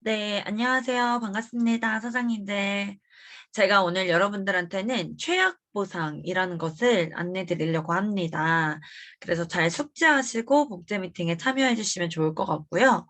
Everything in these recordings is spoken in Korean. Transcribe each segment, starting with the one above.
네, 안녕하세요. 반갑습니다. 사장님들. 제가 오늘 여러분들한테는 최악 보상이라는 것을 안내 드리려고 합니다. 그래서 잘 숙지하시고 복제 미팅에 참여해 주시면 좋을 것 같고요.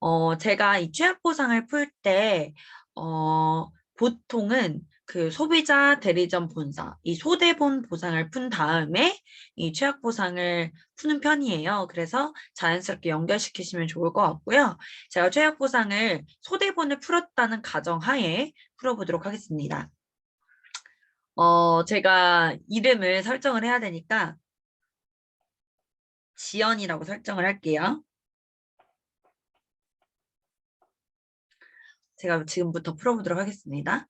어, 제가 이 최악 보상을 풀 때, 어, 보통은 그 소비자 대리점 본사, 이 소대본 보상을 푼 다음에 이 최악 보상을 푸는 편이에요. 그래서 자연스럽게 연결시키시면 좋을 것 같고요. 제가 최악 보상을 소대본을 풀었다는 가정하에 풀어보도록 하겠습니다. 어, 제가 이름을 설정을 해야 되니까 지연이라고 설정을 할게요. 제가 지금부터 풀어보도록 하겠습니다.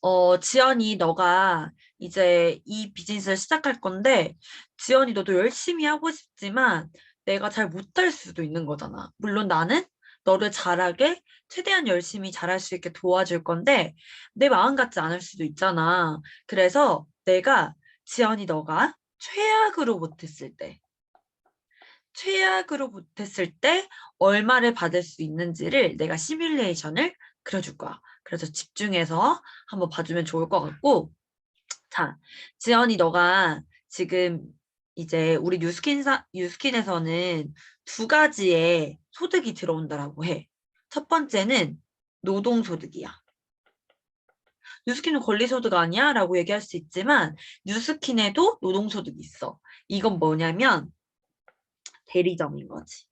어, 지연이 너가 이제 이 비즈니스를 시작할 건데 지연이 너도 열심히 하고 싶지만 내가 잘 못할 수도 있는 거잖아. 물론 나는 너를 잘하게 최대한 열심히 잘할 수 있게 도와줄 건데 내 마음 같지 않을 수도 있잖아. 그래서 내가 지연이 너가 최악으로 못했을 때 최악으로 못했을 때 얼마를 받을 수 있는지를 내가 시뮬레이션을 그려줄 거야. 그래서 집중해서 한번 봐주면 좋을 것 같고 자, 지연이 너가 지금 이제 우리 뉴스킨사, 뉴스킨에서는 두 가지의 소득이 들어온다라고 해. 첫 번째는 노동소득이야. 뉴스킨은 권리소득 아니야? 라고 얘기할 수 있지만 뉴스킨에도 노동소득이 있어. 이건 뭐냐면 대리점인 거지.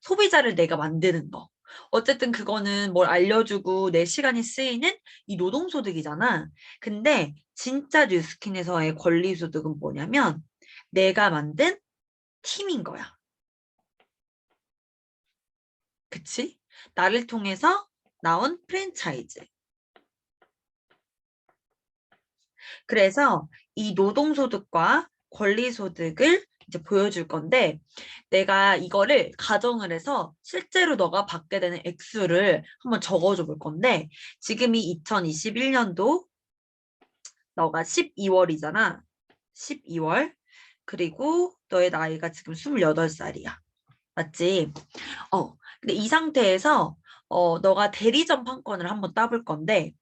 소비자를 내가 만드는 거. 어쨌든 그거는 뭘 알려주고 내 시간이 쓰이는 이 노동소득이잖아. 근데 진짜 뉴스킨에서의 권리소득은 뭐냐면 내가 만든 팀인 거야. 그치? 나를 통해서 나온 프랜차이즈. 그래서 이 노동소득과 권리소득을 이제 보여줄 건데 내가 이거를 가정을 해서 실제로 너가 받게 되는 액수를 한번 적어줘 볼 건데 지금이 2021년도 너가 12월이잖아. 12월. 그리고 너의 나이가 지금 28살이야. 맞지? 어, 근데 이 상태에서 어, 너가 대리점 판권을 한번 따볼 건데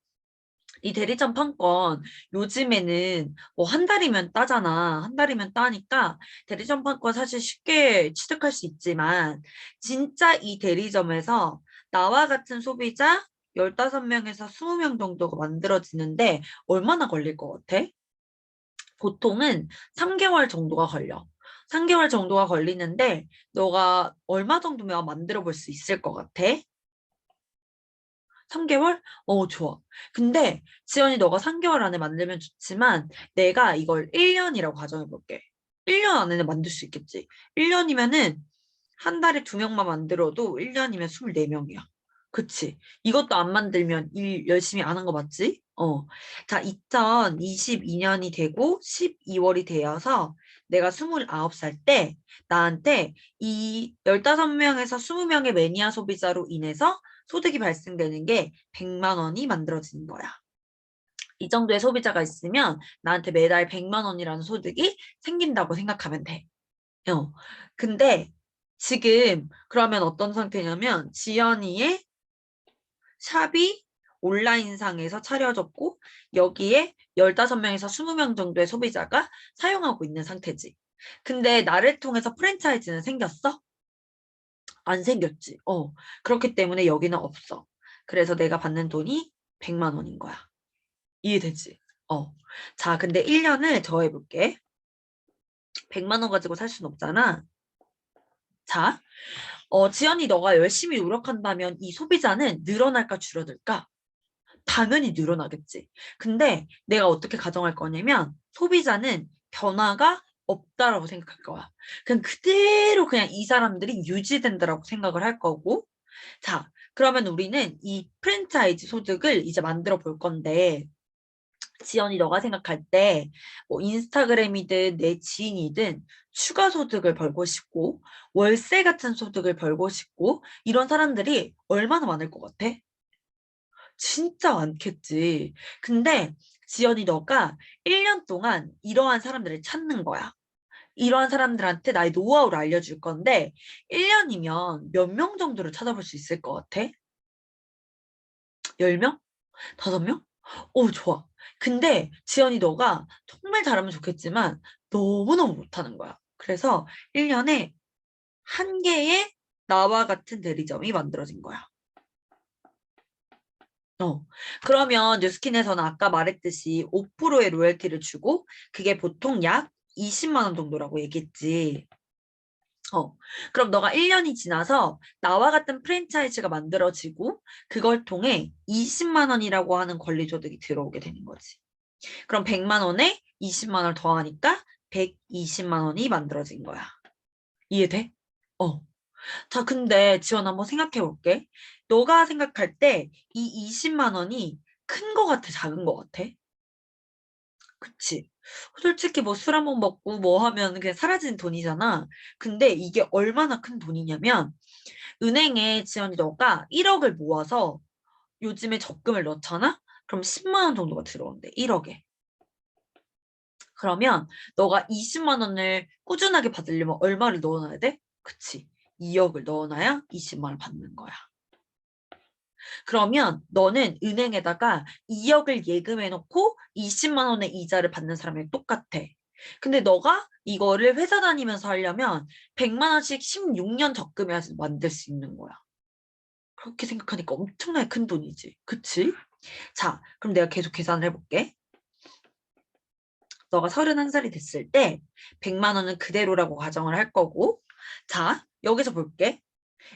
이 대리점 판권 요즘에는 뭐 한 달이면 따잖아. 한 달이면 따니까 대리점 판권 사실 쉽게 취득할 수 있지만 진짜 이 대리점에서 나와 같은 소비자 15명에서 20명 정도가 만들어지는데 얼마나 걸릴 것 같아? 보통은 3개월 정도가 걸려. 3개월 정도가 걸리는데 너가 얼마 정도면 만들어 볼 수 있을 것 같아? 3개월? 어, 좋아. 근데 지연이 너가 3개월 안에 만들면 좋지만 내가 이걸 1년이라고 가정해 볼게. 1년 안에는 만들 수 있겠지. 1년이면은 한 달에 두 명만 만들어도 1년이면 24명이야. 그치? 이것도 안 만들면 일 열심히 안 한 거 맞지? 어. 자, 2022년이 되고 12월이 되어서 내가 29살 때 나한테 이 15명에서 20명의 매니아 소비자로 인해서 소득이 발생되는 게 100만 원이 만들어지는 거야. 이 정도의 소비자가 있으면 나한테 매달 100만 원이라는 소득이 생긴다고 생각하면 돼. 어. 근데 지금 그러면 어떤 상태냐면 지연이의 샵이 온라인상에서 차려졌고 여기에 15명에서 20명 정도의 소비자가 사용하고 있는 상태지. 근데 나를 통해서 프랜차이즈는 생겼어? 안 생겼지. 어. 그렇기 때문에 여기는 없어. 그래서 내가 받는 돈이 100만 원인 거야. 이해되지? 어. 자, 근데 1년을 더해볼게. 100만 원 가지고 살순 없잖아. 자, 어, 지연이 너가 열심히 노력한다면 이 소비자는 늘어날까 줄어들까? 당연히 늘어나겠지. 근데 내가 어떻게 가정할 거냐면 소비자는 변화가 없다라고 생각할 거야. 그냥 그대로 그냥 이 사람들이 유지된다라고 생각을 할 거고 자 그러면 우리는 이 프랜차이즈 소득을 이제 만들어 볼 건데 지연이 너가 생각할 때 뭐 인스타그램이든 내 지인이든 추가 소득을 벌고 싶고 월세 같은 소득을 벌고 싶고 이런 사람들이 얼마나 많을 것 같아? 진짜 많겠지. 근데 지연이 너가 1년 동안 이러한 사람들을 찾는 거야. 이러한 사람들한테 나의 노하우를 알려줄 건데 1년이면 몇 명 정도를 찾아볼 수 있을 것 같아? 10명? 5명? 오, 좋아. 근데 지연이 너가 정말 잘하면 좋겠지만 너무너무 못하는 거야. 그래서 1년에 한 개의 나와 같은 대리점이 만들어진 거야. 어. 그러면 뉴스킨에서는 아까 말했듯이 5%의 로열티를 주고 그게 보통 약 20만 원 정도라고 얘기했지. 어. 그럼 너가 1년이 지나서 나와 같은 프랜차이즈가 만들어지고 그걸 통해 20만 원이라고 하는 권리 소득이 들어오게 되는 거지. 그럼 100만 원에 20만 원을 더하니까 120만 원이 만들어진 거야. 이해돼? 어. 자, 근데 지원 한번 생각해 볼게. 너가 생각할 때 이 20만 원이 큰 거 같아, 작은 거 같아? 그치? 솔직히 뭐 술 한 번 먹고 뭐 하면 그냥 사라지는 돈이잖아. 근데 이게 얼마나 큰 돈이냐면 은행에 지연이 너가 1억을 모아서 요즘에 적금을 넣잖아? 그럼 10만 원 정도가 들어온대. 1억에. 그러면 너가 20만 원을 꾸준하게 받으려면 얼마를 넣어놔야 돼? 그치? 2억을 넣어놔야 20만 원을 받는 거야. 그러면 너는 은행에다가 2억을 예금해놓고 20만 원의 이자를 받는 사람이랑 똑같아. 근데 너가 이거를 회사 다니면서 하려면 100만 원씩 16년 적금해야지 만들 수 있는 거야. 그렇게 생각하니까 엄청나게 큰 돈이지. 그치? 자, 그럼 내가 계속 계산을 해볼게. 너가 31살이 됐을 때 100만 원은 그대로라고 가정을 할 거고 자, 여기서 볼게.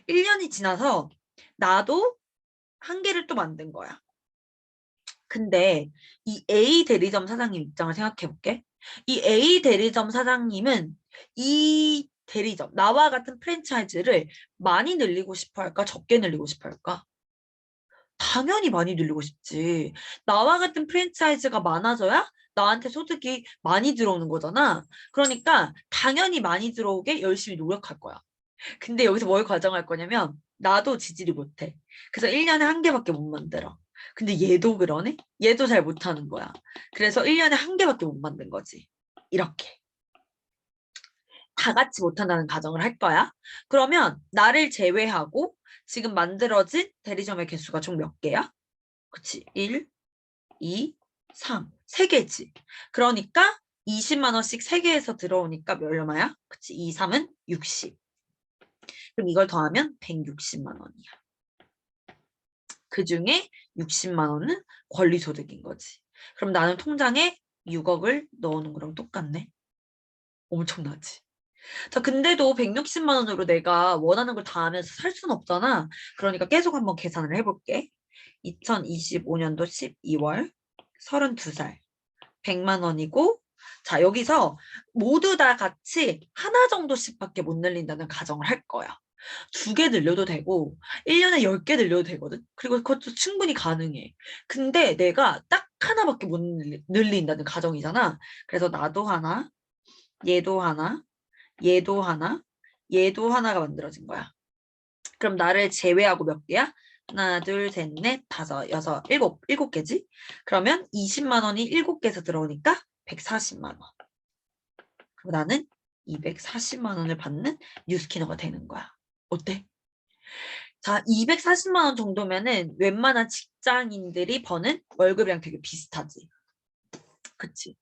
1년이 지나서 나도 한 개를 또 만든 거야. 근데 이 A 대리점 사장님 입장을 생각해 볼게. 이 A 대리점 사장님은 이 대리점, 나와 같은 프랜차이즈를 많이 늘리고 싶어 할까? 적게 늘리고 싶어 할까? 당연히 많이 늘리고 싶지. 나와 같은 프랜차이즈가 많아져야 나한테 소득이 많이 들어오는 거잖아. 그러니까 당연히 많이 들어오게 열심히 노력할 거야. 근데 여기서 뭘 과정할 거냐면 나도 지지를 못해. 그래서 1년에 한 개밖에 못 만들어. 근데 얘도 그러네? 얘도 잘 못하는 거야. 그래서 1년에 한 개밖에 못 만든 거지. 이렇게. 다 같이 못한다는 가정을 할 거야. 그러면 나를 제외하고 지금 만들어진 대리점의 개수가 총 몇 개야? 그치? 1, 2, 3. 3개지. 그러니까 20만 원씩 3개에서 들어오니까 몇 얼마야? 그치? 2, 3은 60. 그럼 이걸 더하면 160만 원이야. 그 중에 60만 원은 권리소득인 거지. 그럼 나는 통장에 6억을 넣어놓은 거랑 똑같네. 엄청나지. 자, 근데도 160만 원으로 내가 원하는 걸 다 하면서 살 수는 없잖아. 그러니까 계속 한번 계산을 해볼게. 2025년도 12월 32살 100만 원이고 자 여기서 모두 다 같이 하나 정도씩밖에 못 늘린다는 가정을 할 거야. 두 개 늘려도 되고 1년에 10개 늘려도 되거든. 그리고 그것도 충분히 가능해. 근데 내가 딱 하나밖에 못 늘린다는 가정이잖아. 그래서 나도 하나, 얘도 하나, 얘도 하나, 얘도 하나가 만들어진 거야. 그럼 나를 제외하고 몇 개야? 하나, 둘, 셋, 넷, 다섯, 여섯, 일곱, 일곱 개지? 그러면 20만 원이 일곱 개에서 들어오니까 140만 원. 그럼 나는 240만 원을 받는 뉴스키너가 되는 거야. 어때? 자, 240만 원 정도면은 웬만한 직장인들이 버는 월급이랑 되게 비슷하지. 그치?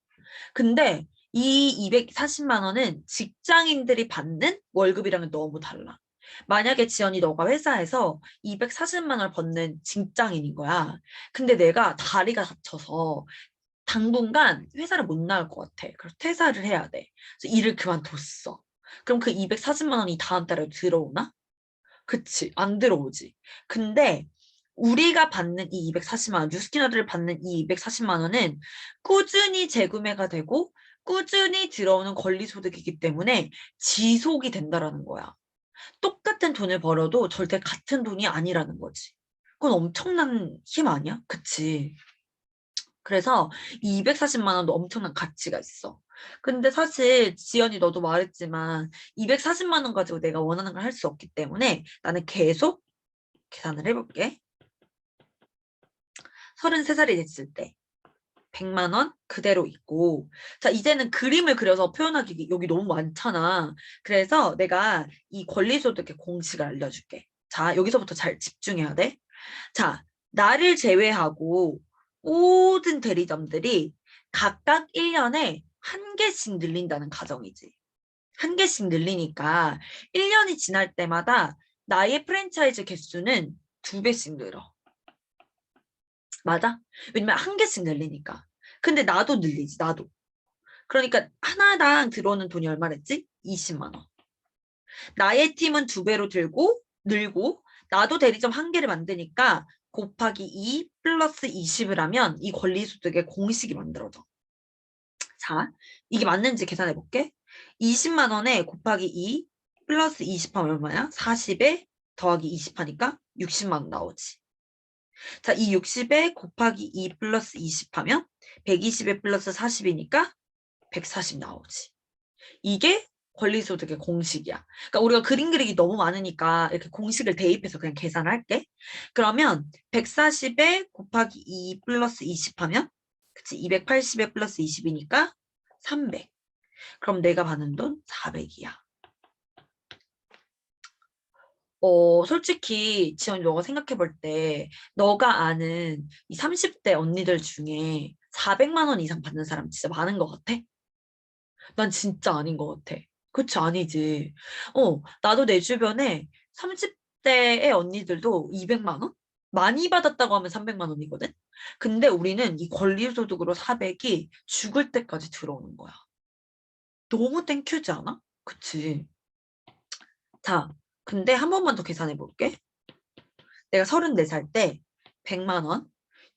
근데 이 240만 원은 직장인들이 받는 월급이랑은 너무 달라. 만약에 지연이 너가 회사에서 240만 원을 받는 직장인인 거야. 근데 내가 다리가 다쳐서 당분간 회사를 못 나올 것 같아. 그래서 퇴사를 해야 돼. 그래서 일을 그만뒀어. 그럼 그 240만 원이 다음 달에 들어오나? 그치, 안 들어오지. 근데 우리가 받는 이 240만 원, 뉴스키너들을 받는 이 240만 원은 꾸준히 재구매가 되고 꾸준히 들어오는 권리소득이기 때문에 지속이 된다라는 거야. 똑같은 돈을 벌어도 절대 같은 돈이 아니라는 거지. 그건 엄청난 힘 아니야? 그치? 그래서 이 240만 원도 엄청난 가치가 있어. 근데 사실 지연이 너도 말했지만 240만 원 가지고 내가 원하는 걸 할 수 없기 때문에 나는 계속 계산을 해볼게. 33살이 됐을 때 100만 원 그대로 있고 자 이제는 그림을 그려서 표현하기 여기 너무 많잖아. 그래서 내가 이 권리소득의 공식을 알려줄게. 자 여기서부터 잘 집중해야 돼. 자 나를 제외하고 모든 대리점들이 각각 1년에 한 개씩 늘린다는 가정이지. 한 개씩 늘리니까 1년이 지날 때마다 나의 프랜차이즈 개수는 두 배씩 늘어. 맞아? 왜냐면 한 개씩 늘리니까. 근데 나도 늘리지, 나도. 그러니까 하나당 들어오는 돈이 얼마랬지? 20만 원. 나의 팀은 두 배로 들고 늘고 나도 대리점 한 개를 만드니까 곱하기 2 플러스 20을 하면 이 권리소득의 공식이 만들어져. 자, 이게 맞는지 계산해 볼게. 20만 원에 곱하기 2 플러스 20 하면 얼마야? 40에 더하기 20 하니까 60만 원 나오지. 자, 이 60에 곱하기 2 플러스 20 하면 120에 플러스 40이니까 140 나오지. 이게 권리소득의 공식이야. 그러니까 우리가 그림 그리기 너무 많으니까 이렇게 공식을 대입해서 그냥 계산할게. 그러면 140에 곱하기 2 플러스 20 하면 그치 280에 플러스 20이니까 300. 그럼 내가 받는 돈 400이야. 어, 솔직히 지연이 너가 생각해 볼 때 너가 아는 이 30대 언니들 중에 400만 원 이상 받는 사람 진짜 많은 것 같아? 난 진짜 아닌 것 같아. 그치, 아니지. 어, 나도 내 주변에 30대의 언니들도 200만 원? 많이 받았다고 하면 300만 원이거든? 근데 우리는 이 권리소득으로 400이 죽을 때까지 들어오는 거야. 너무 땡큐지 않아? 그치? 자, 근데 한 번만 더 계산해 볼게. 내가 34살 때 100만 원,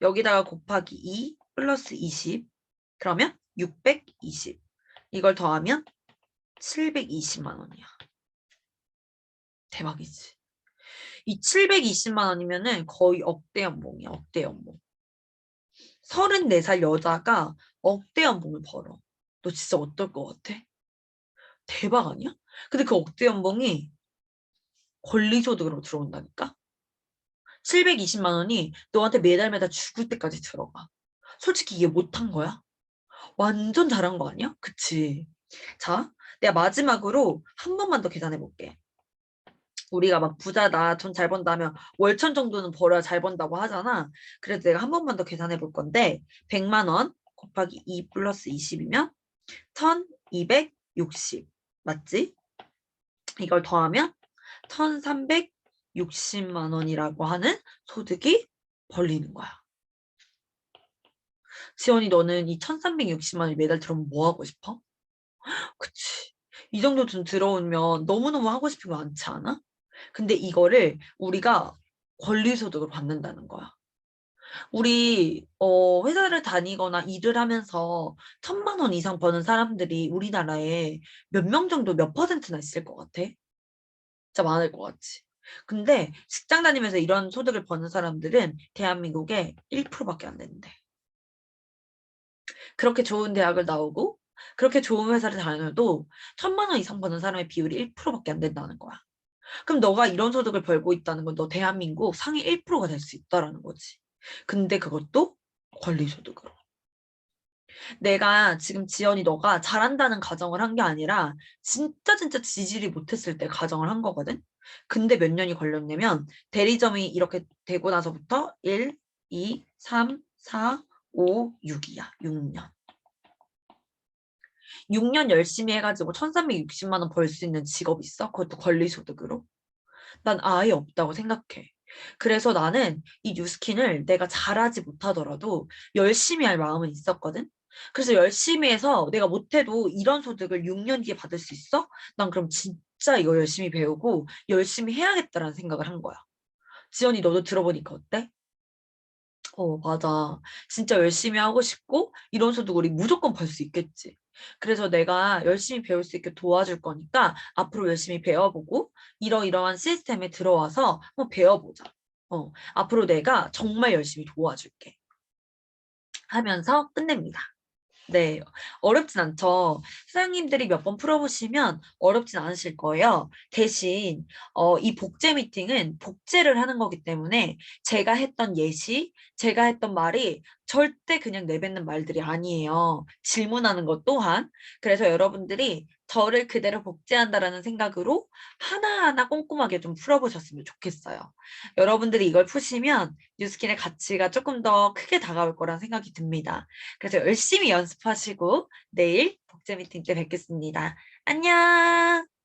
여기다가 곱하기 2 플러스 20, 그러면 620. 이걸 더하면 720만 원이야. 대박이지. 이 720만 원이면은 거의 억대 연봉이야, 억대 연봉. 34살 여자가 억대 연봉을 벌어. 너 진짜 어떨 것 같아? 대박 아니야? 근데 그 억대 연봉이 권리소득으로 들어온다니까? 720만 원이 너한테 매달 매달 죽을 때까지 들어가. 솔직히 이게 못한 거야? 완전 잘한 거 아니야? 그치? 자, 내가 마지막으로 한 번만 더 계산해 볼게. 우리가 막 부자다, 돈 잘 번다 하면 월천 정도는 벌어야 잘 번다고 하잖아. 그래서 내가 한 번만 더 계산해 볼 건데 100만 원 곱하기 2 플러스 20이면 1260 맞지? 이걸 더하면 1360만 원이라고 하는 소득이 벌리는 거야. 지원이 너는 이 1360만 원이 매달 들어오면 뭐 하고 싶어? 이 정도 돈 들어오면 너무너무 하고 싶은 거 많지 않아? 근데 이거를 우리가 권리소득을 받는다는 거야. 우리 어, 회사를 다니거나 일을 하면서 천만 원 이상 버는 사람들이 우리나라에 몇 명 정도 몇 퍼센트나 있을 것 같아? 진짜 많을 것 같지. 근데 직장 다니면서 이런 소득을 버는 사람들은 대한민국에 1%밖에 안 된대. 그렇게 좋은 대학을 나오고 그렇게 좋은 회사를 다녀도 천만 원 이상 버는 사람의 비율이 1%밖에 안 된다는 거야. 그럼 너가 이런 소득을 벌고 있다는 건 너 대한민국 상위 1%가 될 수 있다라는 거지. 근데 그것도 권리소득으로. 내가 지금 지연이 너가 잘한다는 가정을 한 게 아니라 진짜 진짜 지질이 못했을 때 가정을 한 거거든. 근데 몇 년이 걸렸냐면 대리점이 이렇게 되고 나서부터 1, 2, 3, 4, 5, 6이야. 6년. 6년 열심히 해가지고 1360만 원 벌 수 있는 직업 있어? 그것도 권리소득으로? 난 아예 없다고 생각해. 그래서 나는 이 뉴스킨을 내가 잘하지 못하더라도 열심히 할 마음은 있었거든. 그래서 열심히 해서 내가 못해도 이런 소득을 6년 뒤에 받을 수 있어? 난 그럼 진짜 이거 열심히 배우고 열심히 해야겠다라는 생각을 한 거야. 지연이 너도 들어보니까 어때? 어, 맞아. 진짜 열심히 하고 싶고 이런 소득 우리 무조건 벌 수 있겠지. 그래서 내가 열심히 배울 수 있게 도와줄 거니까 앞으로 열심히 배워보고 이러이러한 시스템에 들어와서 한번 배워보자. 어, 앞으로 내가 정말 열심히 도와줄게. 하면서 끝냅니다. 네, 어렵진 않죠. 선생님들이 몇 번 풀어보시면 어렵진 않으실 거예요. 대신 어, 이 복제 미팅은 복제를 하는 거기 때문에 제가 했던 예시, 제가 했던 말이 절대 그냥 내뱉는 말들이 아니에요. 질문하는 것 또한. 그래서 여러분들이 저를 그대로 복제한다라는 생각으로 하나하나 꼼꼼하게 좀 풀어보셨으면 좋겠어요. 여러분들이 이걸 푸시면 뉴스킨의 가치가 조금 더 크게 다가올 거란 생각이 듭니다. 그래서 열심히 연습하시고 내일 복제 미팅 때 뵙겠습니다. 안녕!